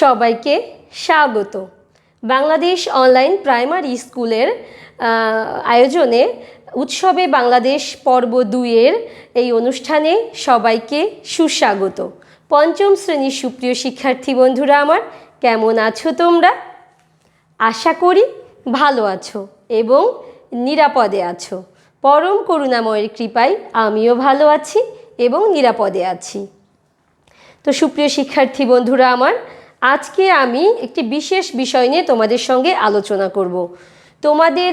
সবাইকে স্বাগত। Bangladesh online primary স্কুলের আয়োজনে উৎসবে বাংলাদেশ পর্ব দুইয়ের এই অনুষ্ঠানে সবাইকে সুস্বাগত। পঞ্চম শ্রেণির সুপ্রিয় শিক্ষার্থী বন্ধুরা আমার, কেমন আছো তোমরা? আশা করি ভালো আছো এবং নিরাপদে আছো। পরম করুণাময়ের কৃপায় আমিও ভালো আছি এবং নিরাপদে আছি। তো সুপ্রিয় শিক্ষার্থী বন্ধুরা আমার আজকে আমি একটি বিশেষ বিষয় নিয়ে তোমাদের সঙ্গে আলোচনা করব। তোমাদের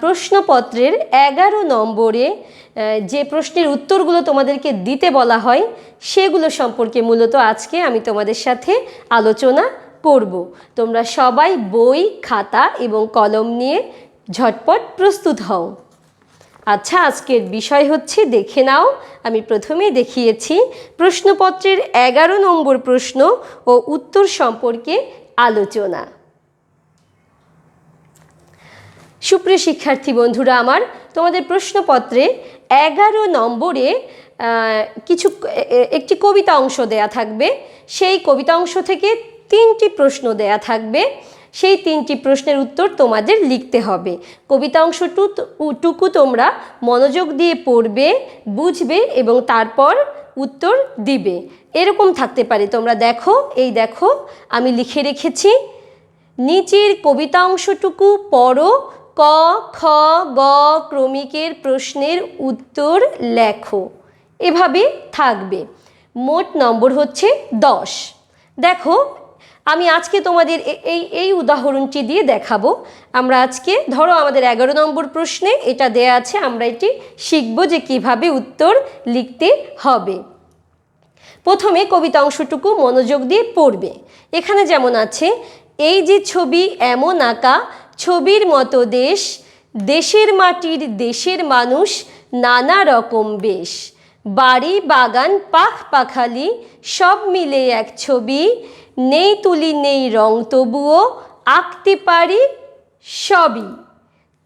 প্রশ্নপত্রের এগারো নম্বরে যে প্রশ্নের উত্তরগুলো তোমাদেরকে দিতে বলা হয়, সেগুলো সম্পর্কে মূলত আজকে আমি তোমাদের সাথে আলোচনা করব। তোমরা সবাই বই, খাতা এবং কলম নিয়ে ঝটপট প্রস্তুত হও। আচ্ছা আজকের বিষয় হচ্ছে দেখে নাও। আমি প্রথমেই দেখিয়েছি প্রশ্নপত্রের এগারো নম্বর প্রশ্ন ও উত্তর সম্পর্কে আলোচনা। সুপ্রিয় শিক্ষার্থী বন্ধুরা আমার, তোমাদের প্রশ্নপত্রে এগারো নম্বরে কিছু একটি কবিতা অংশ দেয়া থাকবে। সেই কবিতা অংশ থেকে তিনটি প্রশ্ন দেয়া থাকবে। সেই তিনটি প্রশ্নের উত্তর তোমাদের লিখতে হবে। কবিতা অংশটু টুকু তোমরা মনোযোগ দিয়ে পড়বে, বুঝবে এবং তারপর উত্তর দিবে। এরকম থাকতে পারে। তোমরা দেখো, এই দেখো, আমি লিখে রেখেছি। নিচের কবিতা অংশটুকু পড়ো, ক, খ, গ ক্রমিকের প্রশ্নের উত্তর লেখো। এভাবে থাকবে। মোট নম্বর হচ্ছে দশ। দেখো আমি আজকে তোমাদের এই এই উদাহরণটি দিয়ে দেখাবো। আমরা আজকে, ধরো আমাদের এগারো নম্বর প্রশ্নে এটা দেয়া আছে, আমরা এটি শিখব যে কীভাবে উত্তর লিখতে হবে। প্রথমে কবিতা অংশটুকু মনোযোগ দিয়ে পড়বে। এখানে যেমন আছে, এই যে ছবি এমন আঁকা, ছবির মতো দেশ, দেশের মাটির দেশের মানুষ, নানা রকম বেশ। বাড়ি, বাগান, পাখ, পাখালি, সব মিলে এক ছবি নেই তুলি, নেই রং, তবুও আঁকতে পারি সবই।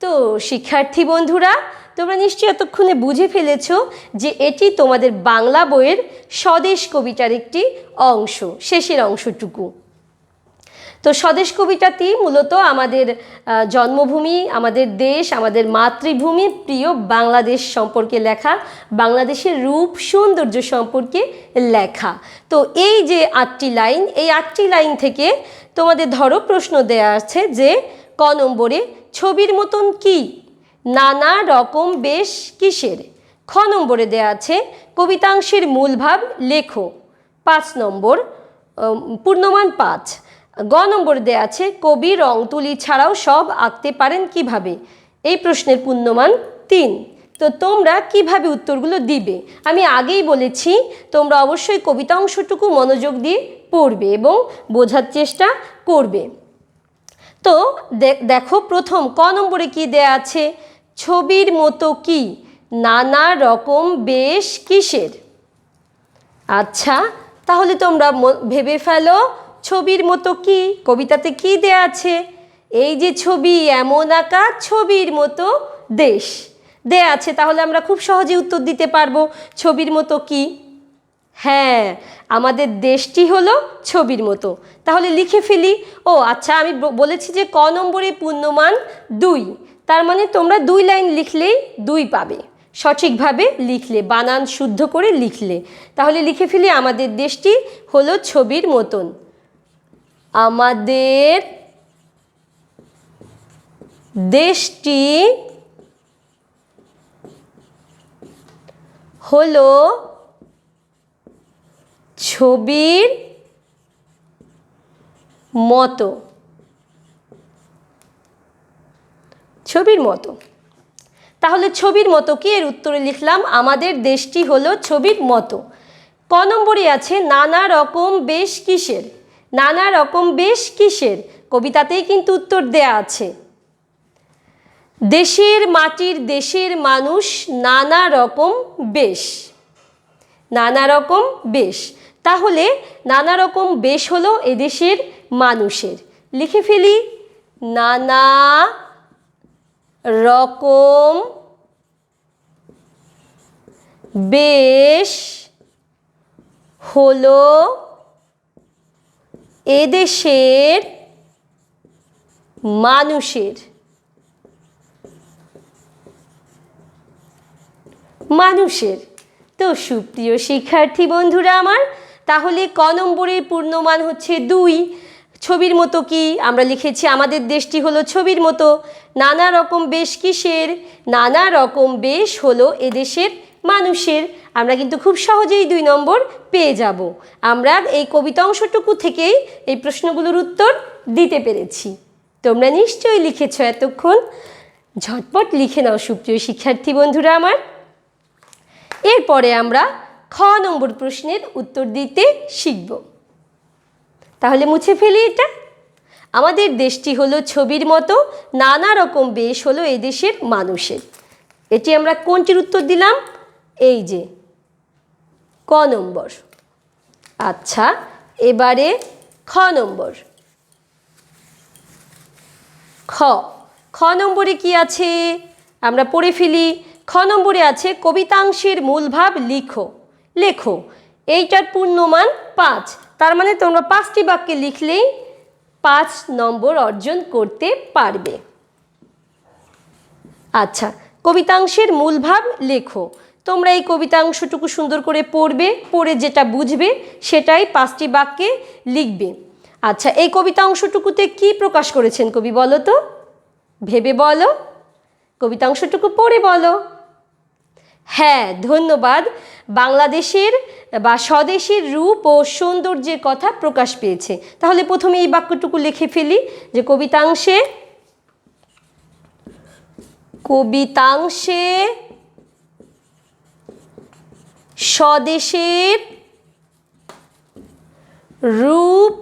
তো শিক্ষার্থী বন্ধুরা, তোমরা নিশ্চয়ই এতক্ষণে বুঝে ফেলেছ যে এটি তোমাদের বাংলা বইয়ের স্বদেশ কবিতার একটি অংশ, শেষের অংশটুকু। তো স্বদেশ কবিতাটি মূলত আমাদের জন্মভূমি, আমাদের দেশ, আমাদের মাতৃভূমি, প্রিয় বাংলাদেশ সম্পর্কে লেখা, বাংলাদেশের রূপ, সৌন্দর্য সম্পর্কে লেখা। তো এই যে আটটি লাইন, এই আটটি লাইন থেকে তোমাদের ধরো প্রশ্ন দেয়া আছে যে, ক নম্বরে, ছবির মতন কি? নানা রকম বেশ কিসের? খ নম্বরে দেয়া আছে, কবিতাংশের মূল ভাব লেখো। পাঁচ নম্বর পূর্ণমান পাঁচ। গ নম্বর দেয়া আছে, কবি রং তুলি ছাড়াও সব আঁকতে পারেন কীভাবে? এই প্রশ্নের পূর্ণমান তিন। তো তোমরা কীভাবে উত্তরগুলো দিবে? আমি আগেই বলেছি, তোমরা অবশ্যই কবিতা অংশটুকু মনোযোগ দিয়ে পড়বে এবং বোঝার চেষ্টা করবে। তো দেখো প্রথম, ক নম্বরে কি দেয়া আছে? ছবির মতো কি? নানা রকম বেশ কিসের? আচ্ছা তাহলে তোমরা ভেবে ফেলো। ছবির মতো কি? কবিতাতে কি দেয়া আছে? এই যে ছবি, এমন আঁকা ছবির মতো দেশ। দেয়া আছে, তাহলে আমরা খুব সহজে উত্তর দিতে পারব। ছবির মতো কি? হ্যাঁ আমাদের দেশটি হলো ছবির মতো। তাহলে লিখে ফেলি। ও আচ্ছা আমি বলেছি যে ক নম্বরে পূর্ণমান দুই। তার মানে তোমরা দুই লাইন লিখলেই দুই পাবে। সঠিকভাবে লিখলে, বানান শুদ্ধ করে লিখলে। তাহলে লিখে ফেলি, আমাদের দেশটি হলো ছবির মতন। আমাদের দেশটি হলো ছবির মতো। ছবির মতো। তাহলে ছবির মতো কি? এর উত্তরে লিখলাম, আমাদের দেশটি হলো ছবির মতো। ক নম্বরে আছে, নানা রকম বেশ কিসের? নানা রকম বেশ কিসের। কবিতাতেই কিন্তু উত্তর দেয়া আছে। দেশের মাটির দেশের মানুষ নানা রকম বেশ। নানা রকম বেশ। তাহলে নানা রকম বেশ হলো এদেশের মানুষের। লিখে ফেলি। নানা রকম বেশ হলো এদেশের মানুষের মানুষের। তো সুপ্রিয় শিক্ষার্থী বন্ধুরা আমার, তাহলে ক নম্বরের পূর্ণমান হচ্ছে দুই। ছবির মতো কি? আমরা লিখেছি, আমাদের দেশটি হলো ছবির মতো। নানা রকম বেশ কিসের? নানা রকম বেশ হলো এদেশের মানুষের, আমরা কিন্তু খুব সহজেই দুই নম্বর পেয়ে যাব। আমরা এই কবিতা অংশটুকু থেকেই এই প্রশ্নগুলোর উত্তর দিতে পেরেছি। তোমরা নিশ্চয়ই লিখেছ এতক্ষণ। ঝটপট লিখে নাও, সুপ্রিয় শিক্ষার্থী বন্ধুরা আমার। এরপরে আমরা খ নম্বর প্রশ্নের উত্তর দিতে শিখব। তাহলে মুছে ফেলি এটা। আমাদের দেশটি হলো ছবির মতো, নানা রকম বেশ হলো এদেশের মানুষের। এটি আমরা কোনটির উত্তর দিলাম? এই যে, ক নম্বর। আচ্ছা এবারে খ নম্বর। খ খ নম্বরে কি আছে? আমরা পড়ে ফেলি। খ নম্বরে আছে কবিতাংশের মূল ভাব লিখো। লেখো, এইটার পূর্ণমান পাঁচ। তার মানে তোমরা পাঁচটি বাক্যে লিখলেই পাঁচ নম্বর অর্জন করতে পারবে। আচ্ছা কবিতাংশের মূল ভাব লেখো। তোমরা এই কবিতাংশটুকু সুন্দর করে পড়বে, পড়ে যেটা বুঝবে, সেটাই পাঁচটি বাক্যে লিখবে। আচ্ছা এই কবিতা অংশটুকুতে কি প্রকাশ করেছেন কবি বলো তো? ভেবে বলো। কবিতা অংশটুকু পড়ে বলো। হ্যাঁ ধন্যবাদ। বাংলাদেশের বা স্বদেশের রূপ ও সৌন্দর্যের কথা প্রকাশ পেয়েছে। তাহলে প্রথমে এই বাক্যটুকু লিখে ফেলি, যে কবিতাংশে কবিতাংশে স্বদেশের রূপ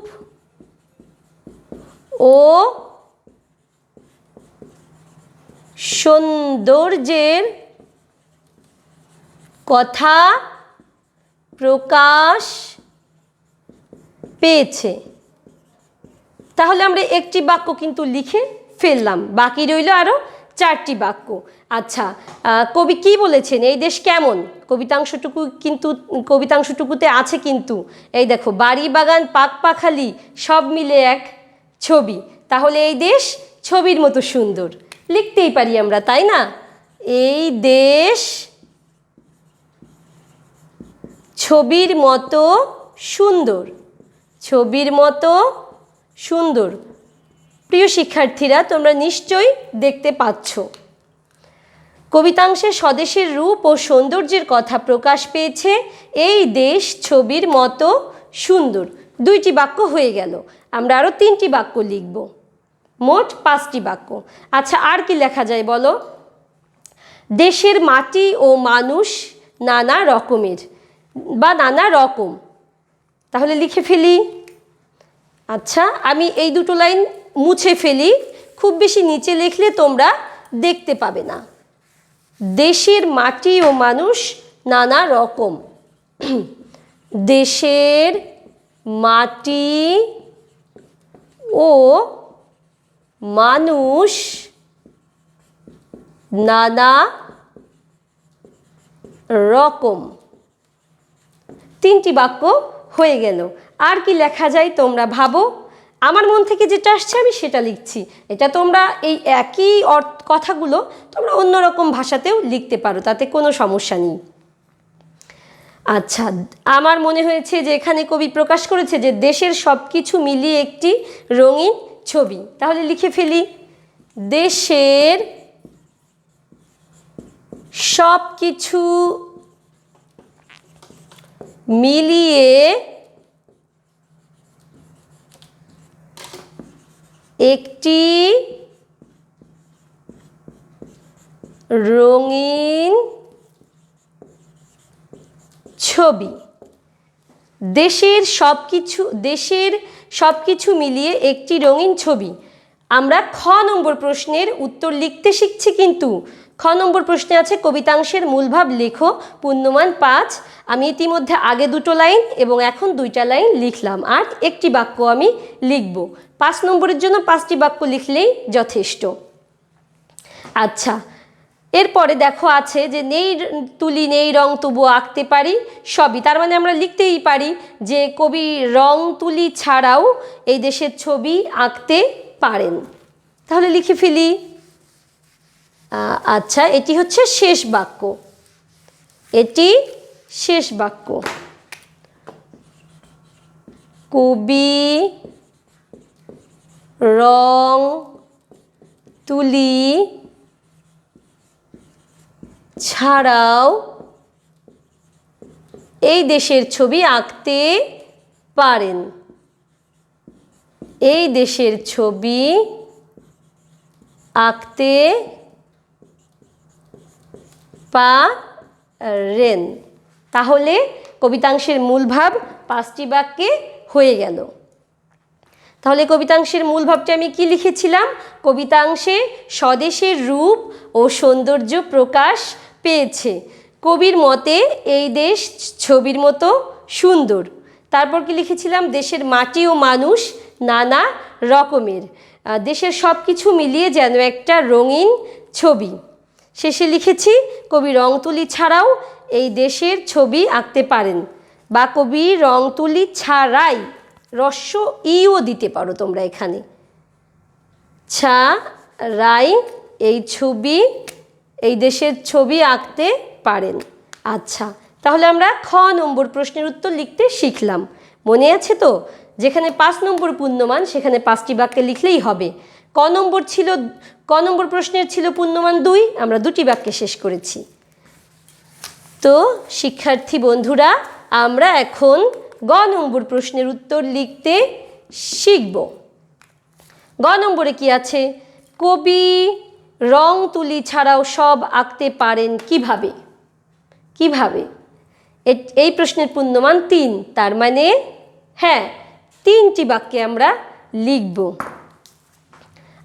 ও সৌন্দর্যের কথা প্রকাশ পেয়েছে। তাহলে আমরা একটি বাক্য কিন্তু লিখে ফেললাম। বাকি রইল আরও চারটি বাক্য। আচ্ছা কবি কি বলেছেন? এই দেশ কেমন? কবিতাংশটুকু কিন্তু, কবিতাংশটুকুতে আছে কিন্তু। এই দেখো, বাড়ি, বাগান, পাক, পাখালি, সব মিলে এক ছবি। তাহলে এই দেশ ছবির মতো সুন্দর। লিখতেই পারি আমরা, তাই না? এই দেশ ছবির মতো সুন্দর। ছবির মতো সুন্দর। প্রিয় শিক্ষার্থীরা, তোমরা নিশ্চয়ই দেখতে পাচ্ছ। কবিতাংশে স্বদেশের রূপ ও সৌন্দর্যের কথা প্রকাশ পেয়েছে। এই দেশ ছবির মতো সুন্দর। দুইটি বাক্য হয়ে গেল। আমরা আরও তিনটি বাক্য লিখব। মোট পাঁচটি বাক্য। আচ্ছা আর কি লেখা যায় বলো? দেশের মাটি ও মানুষ নানা রকমের বা নানা রকম। তাহলে লিখে ফেলি। আচ্ছা আমি এই দুটো লাইন মুছে ফেলি, খুব বেশি নিচে লিখলে তোমরা দেখতে পাবে না। দেশের মাটি ও মানুষ নানা রকম। দেশের মাটি ও মানুষ নানা রকম। তিনটি বাক্য হয়ে গেল। আর কি লেখা যায় তোমরা ভাবো? আমার মন থেকে যেটা আসছে, আমি সেটা লিখছি। এটা তোমরা এই একই কথাগুলো তোমরা অন্যরকম ভাষাতেও লিখতে পারো, তাতে কোনো সমস্যা নেই। আচ্ছা আমার মনে হয়েছে যে এখানে কবি প্রকাশ করেছে যে দেশের সব কিছু মিলিয়ে একটি রঙিন ছবি। তাহলে লিখে ফেলি। দেশের সব কিছু মিলিয়ে একটি রঙিন ছবি। দেশের সব কিছু দেশের সব কিছু মিলিয়ে একটি রঙিন ছবি। আমরা খ নম্বর প্রশ্নের উত্তর লিখতে শিখছি কিন্তু। খ নম্বর প্রশ্নে আছে, কবিতাংশের মূলভাব লেখো পূর্ণমান পাঁচ। আমি ইতিমধ্যে আগে দুটো লাইন এবং এখন দুইটা লাইন লিখলাম। আর একটি বাক্য আমি লিখব। পাঁচ নম্বরের জন্য পাঁচটি বাক্য লিখলেই যথেষ্ট। আচ্ছা এরপরে দেখো আছে যে, নেই তুলি, নেই রং তবুও আঁকতে পারি, সবই। তার মানে আমরা লিখতেই পারি যে, কবি রং তুলি ছাড়াও এই দেশের ছবি আঁকতে পারেন। তাহলে লিখে ফেলি। আচ্ছা এটি হচ্ছে শেষ বাক্য। এটি শেষ বাক্য। কবি রং তুলি ছাড়াও এই দেশের ছবি আঁকতে পারেন। এই দেশের ছবি আঁকতে পারেন। তাহলে কবিতাংশের মূল ভাব পাঁচটি বাক্যে হয়ে গেল। তাহলে কবিতাংশের মূল ভাবটি আমি কি লিখেছিলাম? কবিতাংশে স্বদেশের রূপ ও সৌন্দর্য প্রকাশ পেয়েছে। কবির মতে এই দেশ ছবির মতো সুন্দর। তারপর কি লিখেছিলাম? দেশের মাটি ও মানুষ নানা রকমের। দেশের সব কিছু মিলিয়ে যেন একটা রঙিন ছবি। শেষে লিখেছি, কবি রং তুলি ছাড়াও এই দেশের ছবি আঁকতে পারেন বা কবি রং তুলি ছাড়াই রস্য ইও দিতে পারো তোমরা এখানে। ছা রাই এই ছবি, এই দেশের ছবি আঁকতে পারেন। আচ্ছা তাহলে আমরা খ নম্বর প্রশ্নের উত্তর লিখতে শিখলাম। মনে আছে তো? যেখানে পাঁচ নম্বর পূর্ণমান, সেখানে পাঁচটি বাক্যে লিখলেই হবে। ক নম্বর ছিল ক নম্বর প্রশ্নের ছিল পূর্ণমান দুই, আমরা দুটি বাক্যে শেষ করেছি। তো, শিক্ষার্থী বন্ধুরা, আমরা এখন গ নম্বর প্রশ্নের উত্তর লিখতে শিখব। গ নম্বরে কি আছে? কবি রং তুলি ছাড়াও সব আঁকতে পারেন কীভাবে? কীভাবে? এই প্রশ্নের পূর্ণমান তিন, তার মানে হ্যাঁ তিনটি বাক্যে আমরা লিখব।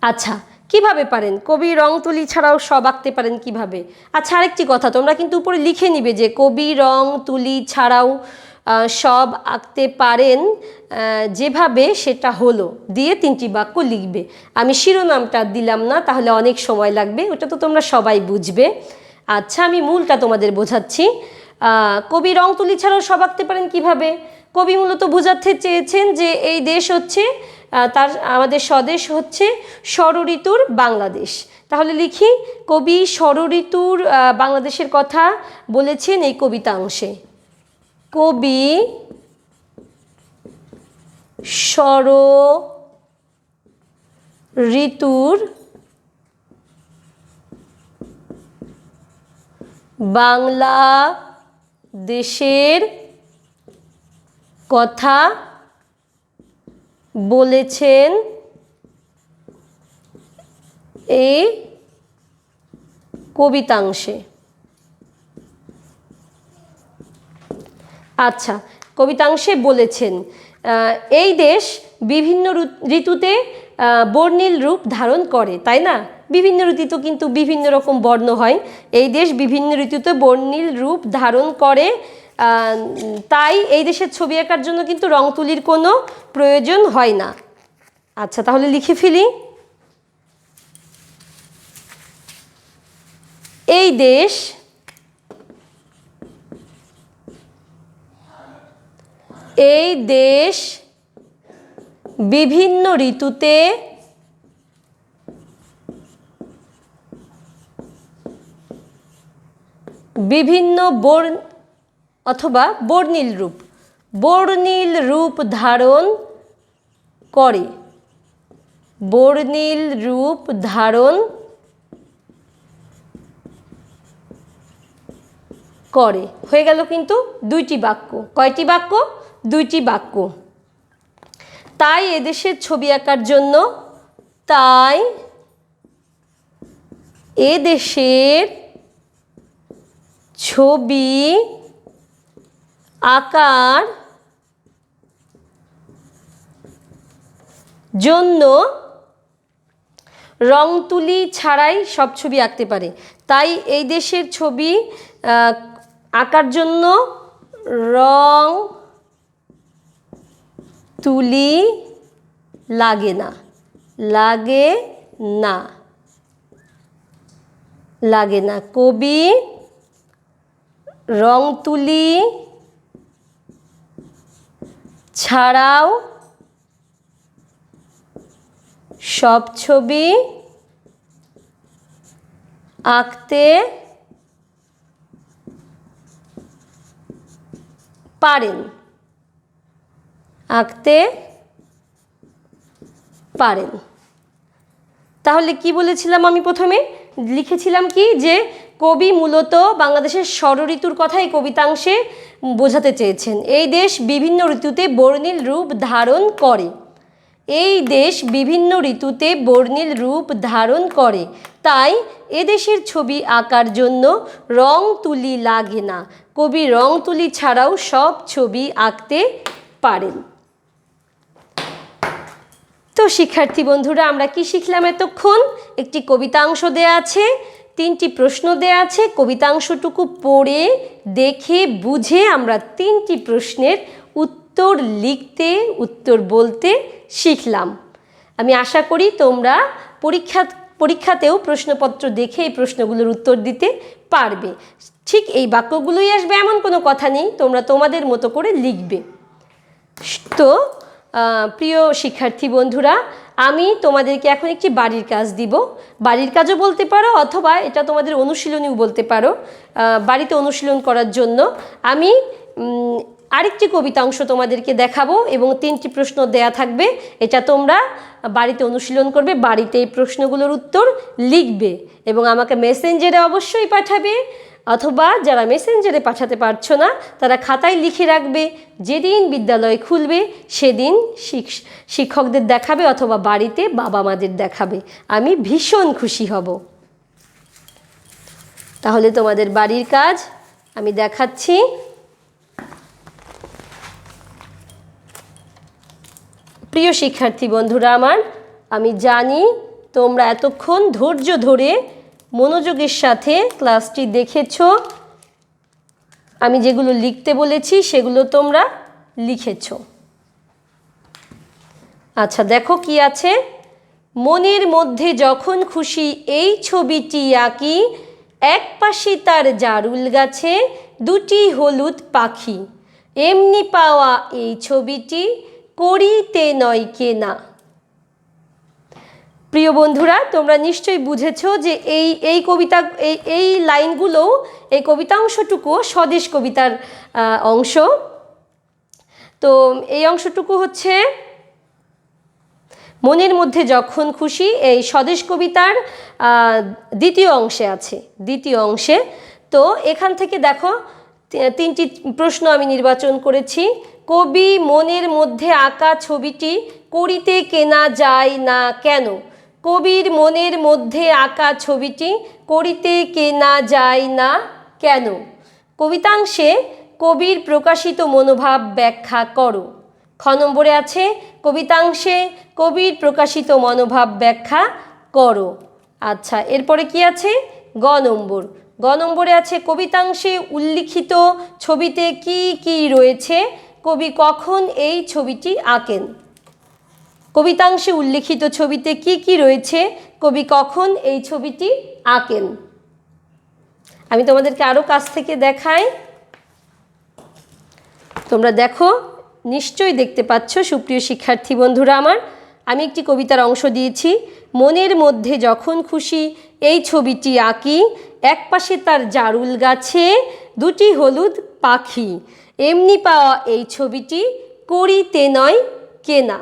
আচ্ছা কীভাবে পারেন? কবি রং তুলি ছাড়াও সব আঁকতে পারেন কীভাবে? আচ্ছা আরেকটি কথা, তোমরা কিন্তু উপরে লিখে নিবে যে কবি রং তুলি ছাড়াও সব আঁকতে পারেন যেভাবে সেটা হলো, দিয়ে তিনটি বাক্য লিখবে। আমি শিরোনামটা দিলাম না, তাহলে অনেক সময় লাগবে, ওটা তো তোমরা সবাই বুঝবে। আচ্ছা আমি মূলটা তোমাদের বোঝাচ্ছি। কবি রং তুলি ছাড়াও সব আঁকতে পারেন কীভাবে? কবি মূলত বোঝাতে চেয়েছেন যে এই দেশ হচ্ছে তার, আমাদের স্বদেশ হচ্ছে ষড়ঋতুর বাংলাদেশ। তাহলে লিখি, কবি ষড়ঋতুর বাংলাদেশের কথা বলেছেন এই কবিতাংশে কবি ষড় ঋতুর বাংলা দেশের কথা বলেছেন এই কবিতাংশে। আচ্ছা কবিতাংশে বলেছেন এই দেশ বিভিন্ন ঋতুতে বর্ণিল রূপ ধারণ করে, তাই না? বিভিন্ন ঋতুতে কিন্তু বিভিন্ন রকম বর্ণ হয়। এই দেশ বিভিন্ন ঋতুতে বর্ণিল রূপ ধারণ করে তাই এই দেশের ছবি আঁকার জন্য কিন্তু রং তুলির কোনো প্রয়োজন হয় না। আচ্ছা তাহলে লিখে ফেলি। এই দেশ এই দেশ বিভিন্ন ঋতুতে বিভিন্ন বর্ণ অথবা বর্ণিল রূপ। বর্ণিল রূপ ধারণ করে। বর্ণিল রূপ ধারণ করে। হয়ে গেল কিন্তু দুইটি বাক্য। কয়টি বাক্য? দুইটি বাক্য। তাই এদেশের ছবি আঁকার জন্য তাই এদেশের ছবি আঁকার জন্য রং তুলি ছাড়াই সব ছবি আঁকতে পারে। তাই এই দেশের ছবি আঁকার জন্য রং তুলি লাগে না। লাগে না। লাগে না। কবি রং তুলি ছাড়াও সব ছবি আঁকতে পারেন। আঁকতে পারেন। তাহলে কি বলেছিলাম আমি প্রথমে? লিখেছিলাম কি যে কবি মূলত বাংলাদেশের ষড়ঋতুর কথা এই কবিতাংশে বোঝাতে চেয়েছেন। এই দেশ বিভিন্ন ঋতুতে বর্ণিল রূপ ধারণ করে। এই দেশ বিভিন্ন ঋতুতে বর্ণিল রূপ ধারণ করে। তাই এদেশের ছবি আঁকার জন্য রং তুলি লাগে না। কবি রং তুলি ছাড়াও সব ছবি আঁকতে পারেন। তো শিক্ষার্থী বন্ধুরা, আমরা কি শিখলাম এতক্ষণ? একটি কবিতাংশ দেয়া আছে, তিনটি প্রশ্ন দেয়া আছে। কবিতাংশটুকু পড়ে, দেখে, বুঝে আমরা তিনটি প্রশ্নের উত্তর লিখতে, উত্তর বলতে শিখলাম। আমি আশা করি তোমরা পরীক্ষা, পরীক্ষাতেও প্রশ্নপত্র দেখে এই প্রশ্নগুলোর উত্তর দিতে পারবে। ঠিক এই বাক্যগুলোই আসবে, এমন কোনো কথা নেই, তোমরা তোমাদের মতো করে লিখবে। তো প্রিয় শিক্ষার্থী বন্ধুরা, আমি তোমাদেরকে এখন একটি বাড়ির কাজ দিব। বাড়ির কাজও বলতে পারো অথবা এটা তোমাদের অনুশীলনীও বলতে পারো বাড়িতে অনুশীলন করার জন্য। আমি আরেকটি কবিতা অংশ তোমাদেরকে দেখাবো এবং তিনটি প্রশ্ন দেয়া থাকবে। এটা তোমরা বাড়িতে অনুশীলন করবে, বাড়িতে এই প্রশ্নগুলোর উত্তর লিখবে এবং আমাকে মেসেঞ্জারে অবশ্যই পাঠাবে। অথবা যারা মেসেঞ্জারে পাঠাতে পারছ না, তারা খাতায় লিখে রাখবে, যেদিন বিদ্যালয় খুলবে, সেদিন শিক- শিক্ষকদের দেখাবে অথবা বাড়িতে বাবা মাদের দেখাবে। আমি ভীষণ খুশি হব। তাহলে তোমাদের বাড়ির কাজ আমি দেখাচ্ছি। প্রিয় শিক্ষার্থী বন্ধুরা আমার, আমি জানি তোমরা এতক্ষণ ধৈর্য ধরে মনোযোগের সাথে ক্লাসটি দেখেছ। আমি যেগুলো লিখতে বলেছি, সেগুলো তোমরা লিখেছ। আচ্ছা দেখো কি আছে। মনের মধ্যে যখন খুশি এই ছবিটি আঁকি, এক পাশে তার জারুল গাছে, দুটি হলুদ পাখি। এমনি পাওয়া এই ছবিটি করিতে নয় কেনা। প্রিয় বন্ধুরা, তোমরা নিশ্চয়ই বুঝেছ যে এই এই কবিতা, এই এই লাইনগুলো, এই কবিতাংশটুকু স্বদেশ কবিতার অংশ। তো এই অংশটুকু হচ্ছে, মনের মধ্যে যখন খুশি, এই স্বদেশ কবিতার দ্বিতীয় অংশে আছে, দ্বিতীয় অংশে। তো এখান থেকে দেখো তিনটি প্রশ্ন আমি নির্বাচন করেছি। কবি মনের মধ্যে আঁকা ছবিটি করিতে কেনা যায় না কেন? কবির মনের মধ্যে আঁকা ছবিটি করিতে কেনা যায় না কেন? কবিতাংশে কবির প্রকাশিত মনোভাব ব্যাখ্যা করো। খ নম্বরে আছে, কবিতাংশে কবির প্রকাশিত মনোভাব ব্যাখ্যা করো। আচ্ছা এরপরে কি আছে? গ নম্বর। গ নম্বরে আছে, কবিতাংশে উল্লিখিত ছবিতে কি কি রয়েছে? কবি কখন এই ছবিটি আঁকেন? কবিতাংশে উল্লিখিত ছবিতে কি কি রয়েছে? কবি কখন এই ছবিটি আঁকেন? আমি তোমাদেরকে আরও কাছ থেকে দেখাই। তোমরা দেখো, নিশ্চয়ই দেখতে পাচ্ছ, সুপ্রিয় শিক্ষার্থী বন্ধুরা আমার, আমি একটি কবিতার অংশ দিয়েছি। মনের মধ্যে যখন খুশি এই ছবিটি আঁকি, এক পাশে তার জারুল গাছে দুটি হলুদ পাখি। এমনি পাওয়া এই ছবিটি করিতে নয় কেনা।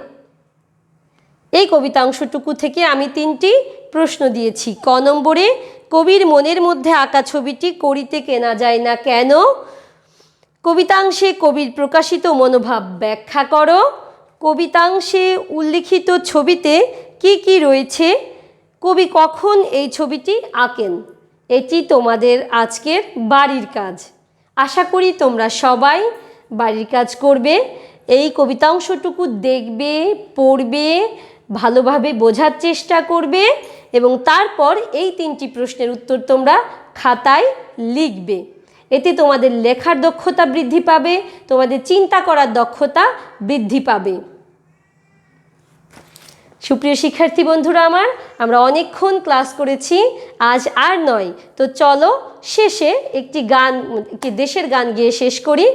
এই কবিতাংশটুকু থেকে আমি তিনটি প্রশ্ন দিয়েছি। ক নম্বরে, কবির মনের মধ্যে আঁকা ছবিটি করিতে কেনা যায় না কেন? কবিতাংশে কবির প্রকাশিত মনোভাব ব্যাখ্যা করো। কবিতাংশে উল্লিখিত ছবিতে কি কি রয়েছে? কবি কখন এই ছবিটি আঁকেন? এটি তোমাদের আজকের বাড়ির কাজ। আশা করি তোমরা সবাই বাড়ির কাজ করবে। এই কবিতাংশটুকু দেখবে, পড়বে ভালোভাবে বোঝার চেষ্টা করবে এবং তারপর এই তিনটি প্রশ্নের উত্তর তোমরা খাতায় লিখবে। এতে তোমাদের লেখার দক্ষতা বৃদ্ধি পাবে, তোমাদের চিন্তা করার দক্ষতা বৃদ্ধি পাবে। সুপ্রিয় শিক্ষার্থী বন্ধুরা আমার, আমরা অনেকক্ষণ ক্লাস করেছি, আজ আর নয়। তো চলো শেষে একটি গান, একটি দেশের গান গিয়ে শেষ করি।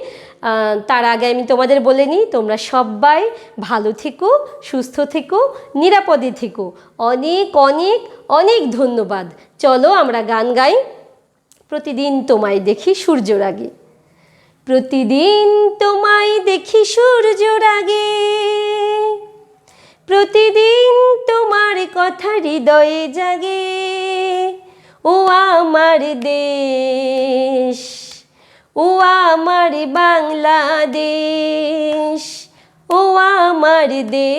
তার আগে আমি তোমাদের বলে নিই, তোমরা সবাই ভালো থেকো, সুস্থ থেকো, নিরাপদে থেকো। অনেক অনেক অনেক ধন্যবাদ। চলো আমরা গান গাই। প্রতিদিন তোমায় দেখি সূর্যর আগে প্রতিদিন তোমায় দেখি সূর্যর আগে প্রতিদিন তোমার কথা হৃদয়ে জাগে। ও আমার দেশ। ও আমার বাংলাদেশ ও আমার দেশ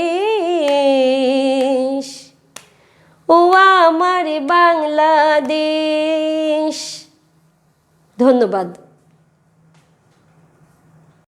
ও আমার বাংলাদেশ। ধন্যবাদ।